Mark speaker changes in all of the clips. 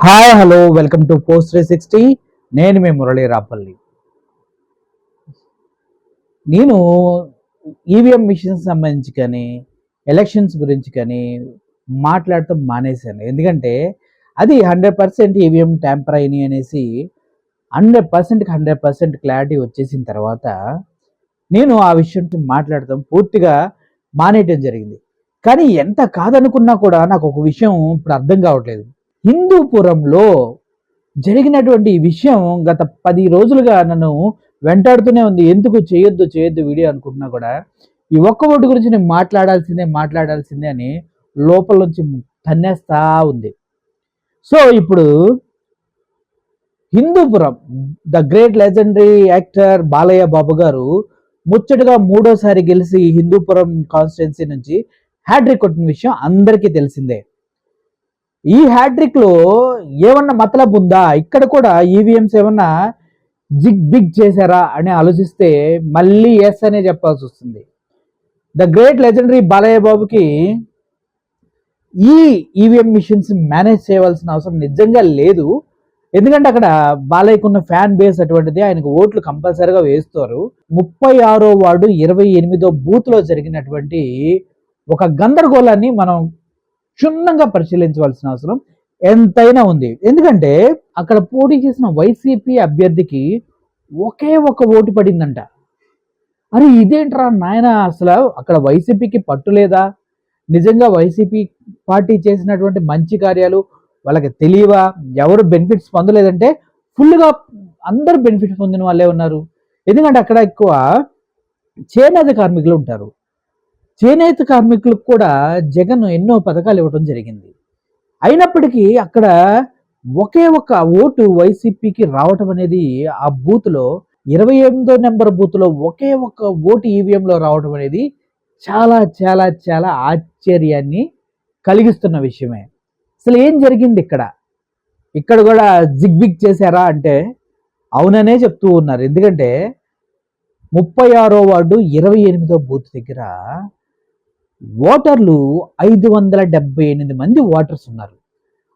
Speaker 1: Hi hello welcome to post three sixty నేను మీ మురళీ రాపల్లి. నేను ఈవీఎం మిషన్స్ సంబంధించి కానీ ఎలక్షన్స్ గురించి కానీ మాట్లాడటం మానేశాను. ఎందుకంటే అది హండ్రెడ్ పర్సెంట్ ఈవీఎం ట్యాంపర్ అయినాయి అనేసి హండ్రెడ్ పర్సెంట్కి హండ్రెడ్ పర్సెంట్ క్లారిటీ వచ్చేసిన తర్వాత నేను ఆ విషయం మాట్లాడటం పూర్తిగా మానేయటం జరిగింది. కానీ ఎంత కాదనుకున్నా కూడా నాకు ఒక విషయం ఇప్పుడు అర్థం కావట్లేదు. హిందూపురంలో జరిగినటువంటి విషయం గత పది రోజులుగా నన్ను వెంటాడుతూనే ఉంది. ఎందుకు చేయొద్దు చేయొద్దు వీడియో అనుకుంటున్నా కూడా. ఈ ఒక్క ఓటు గురించి నేను మాట్లాడాల్సిందే మాట్లాడాల్సిందే అని లోపల నుంచి తన్నేస్తా ఉంది. సో ఇప్పుడు Hindupuram the great legendary actor Balayya Babu గారు ముచ్చటగా మూడోసారి గెలిచి హిందూపురం కాన్స్టిట్యున్సీ నుంచి హ్యాట్రిక్ కొట్టిన విషయం అందరికీ తెలిసిందే. ఈ హ్యాట్రిక్లో ఏమన్నా మతలబ్ ఉందా? ఇక్కడ కూడా ఈవీఎంస్ ఏమన్నా జిగ్ బిగ్ చేశారా అని ఆలోచిస్తే మళ్ళీ ఎస్ అనే చెప్పాల్సి వస్తుంది. ద గ్రేట్ లెజెండరీ బాలయ్య బాబుకి ఈ ఈవీఎం మిషన్స్ మేనేజ్ చేయవలసిన అవసరం నిజంగా లేదు. ఎందుకంటే అక్కడ బాలయ్యకు ఉన్న ఫ్యాన్ బేస్ అటువంటిది ఆయనకు ఓట్లు కంపల్సరీగా వేస్తారు. ముప్పై ఆరో వార్డు ఇరవై ఎనిమిదో బూత్లో జరిగినటువంటి ఒక గందరగోళాన్ని మనం క్షుణ్ణంగా పరిశీలించవలసిన అవసరం ఎంతైనా ఉంది. ఎందుకంటే అక్కడ పోటీ చేసిన వైసీపీ అభ్యర్థికి ఒకే ఒక ఓటు పడిందంట. అరే ఇదేంట్రా నాయన అసలు అక్కడ వైసీపీకి పట్టు లేదా? నిజంగా వైసీపీ పార్టీ చేసినటువంటి మంచి కార్యాలు వాళ్ళకి తెలియవా? ఎవరు బెనిఫిట్స్ పొందలేదంటే ఫుల్గా అందరు బెనిఫిట్స్ పొందిన వాళ్ళే ఉన్నారు. ఎందుకంటే అక్కడ ఎక్కువ చేనేత కార్మికులు ఉంటారు. చేనేత కార్మికులకు కూడా జగన్ ఎన్నో పథకాలు ఇవ్వడం జరిగింది. అయినప్పటికీ అక్కడ ఒకే ఒక ఓటు వైసీపీకి రావటం అనేది ఆ బూత్లో ఇరవై ఎనిమిదో నెంబర్ బూత్లో ఒకే ఒక ఓటు ఈవీఎంలో రావటం అనేది చాలా చాలా చాలా ఆశ్చర్యాన్ని కలిగిస్తున్న విషయమే. అసలు ఏం జరిగింది ఇక్కడ? ఇక్కడ కూడా జిగ్బిగ్ చేశారా అంటే అవుననే చెప్తూ ఉన్నారు. ఎందుకంటే ముప్పై ఆరో వార్డు ఇరవై ఎనిమిదో బూత్ దగ్గర ఓటర్లు ఐదు వందల డెబ్బై ఎనిమిది మంది ఓటర్స్ ఉన్నారు.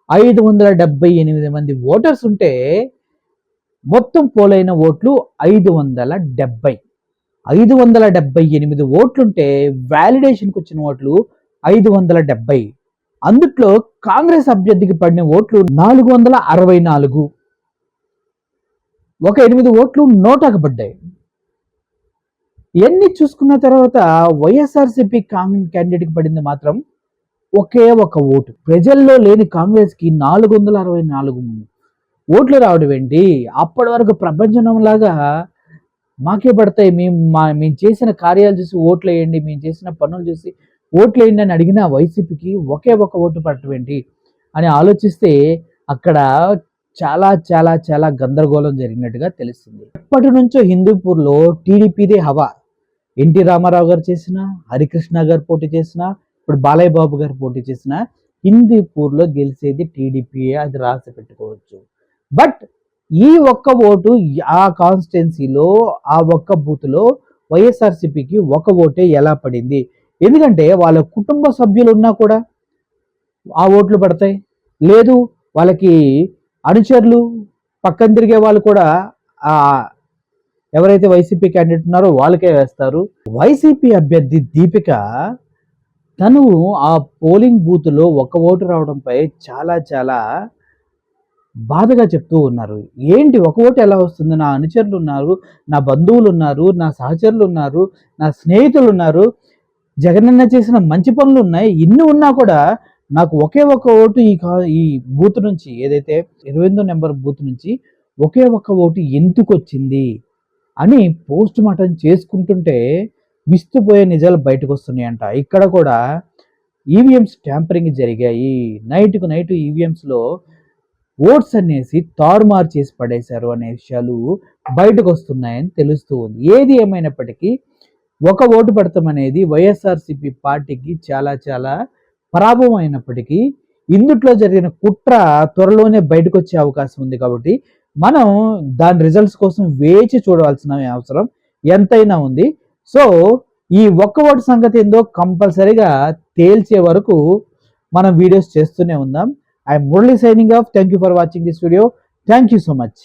Speaker 1: ఐదు వందల డెబ్బై ఎనిమిది మంది ఓటర్స్ ఉంటే మొత్తం పోలైన ఓట్లు ఐదు వందల డెబ్బై. ఐదు వందల డెబ్బై ఎనిమిది ఓట్లుంటే వ్యాలిడేషన్కి వచ్చిన ఓట్లు ఐదు వందల డెబ్బై. అందుట్లో కాంగ్రెస్ అభ్యర్థికి పడిన ఓట్లు నాలుగు వందల అరవై నాలుగు. ఒక ఎనిమిది ఓట్లు నోటాకు పడ్డాయి. ఇవన్నీ చూసుకున్న తర్వాత వైఎస్ఆర్సీపీ కాంగ్రెస్ క్యాండిడేట్కి పడింది మాత్రం ఒకే ఒక ఓటు. ప్రజల్లో లేని కాంగ్రెస్కి నాలుగు వందల అరవై నాలుగు ఓట్లు రావడం ఏంటి? అప్పటి వరకు ప్రపంచంలాగా మాకే పడతాయి. మేము మా మేము చేసిన కార్యాలు చూసి ఓట్లు వేయండి మేము చేసిన పనులు చూసి ఓట్లు వేయండి అని అడిగిన వైసీపీకి ఒకే ఒక ఓటు పడటం ఏంటి? అని ఆలోచిస్తే అక్కడ చాలా చాలా చాలా గందరగోళం జరిగినట్టుగా తెలుస్తుంది. ఎప్పటి నుంచో హిందూపూర్లో టీడీపీదే హవా. ఎన్టీ రామారావు గారు చేసిన హరికృష్ణ గారు పోటీ చేసిన ఇప్పుడు బాలయ్య బాబు గారు పోటీ చేసిన హిందీపూర్లో గెలిచేది టీడీపీ అది రాసి పెట్టుకోవచ్చు. బట్ ఈ ఒక్క ఓటు ఆ కాన్స్టిట్యున్సీలో ఆ ఒక్క బూత్లో వైఎస్ఆర్సీపీకి ఒక ఓటే ఎలా పడింది? ఎందుకంటే వాళ్ళ కుటుంబ సభ్యులు ఉన్నా కూడా ఆ ఓట్లు పడతాయి. లేదు వాళ్ళకి అనుచరులు పక్కన తిరిగే వాళ్ళు కూడా ఎవరైతే వైసీపీ క్యాండిడేట్ ఉన్నారో వాళ్ళకే వేస్తారు. వైసీపీ అభ్యర్థి దీపిక తను ఆ పోలింగ్ బూత్లో ఒక ఓటు రావడంపై చాలా చాలా బాధగా చెప్తూ ఉన్నారు. ఏంటి ఒక ఓటు ఎలా వస్తుంది? నా అనుచరులు ఉన్నారు నా బంధువులు ఉన్నారు నా సహచరులు ఉన్నారు నా స్నేహితులు ఉన్నారు. జగనన్న చేసిన మంచి పనులు ఉన్నాయి. ఇన్ని ఉన్నా కూడా నాకు ఒకే ఒక ఓటు ఈ కా ఈ బూత్ నుంచి ఏదైతే ఇరవై ఎనిమిదో నెంబర్ బూత్ నుంచి ఒకే ఒక ఓటు ఎందుకు వచ్చింది? అని పోస్ట్ మార్టం చేసుకుంటుంటే విస్తుపోయే నిజాలు బయటకు వస్తున్నాయంట ఇక్కడ కూడా ఈవీఎంస్ ట్యాంపరింగ్ జరిగాయి. నైట్కు నైట్ ఈవీఎంస్లో ఓట్స్ అనేసి తారుమారు చేసి పడేశారు అనే విషయాలు బయటకు వస్తున్నాయని తెలుస్తూ ఉంది. ఏది ఏమైనప్పటికీ ఒక ఓటు పడతాం అనేది వైఎస్ఆర్సిపి పార్టీకి చాలా చాలా పరాభవం అయినప్పటికీ ఇందుట్లో జరిగిన కుట్ర త్వరలోనే బయటకు వచ్చే అవకాశం ఉంది కాబట్టి మనం దాని రిజల్ట్స్ కోసం వేచి చూడవలసిన అవసరం ఎంతైనా ఉంది. సో ఈ ఒక్క ఓటు సంగతి ఏందో కంపల్సరీగా తేల్చే వరకు మనం వీడియోస్ చేస్తూనే ఉందాం. I Murali signing off thank you for watching this video thank you so much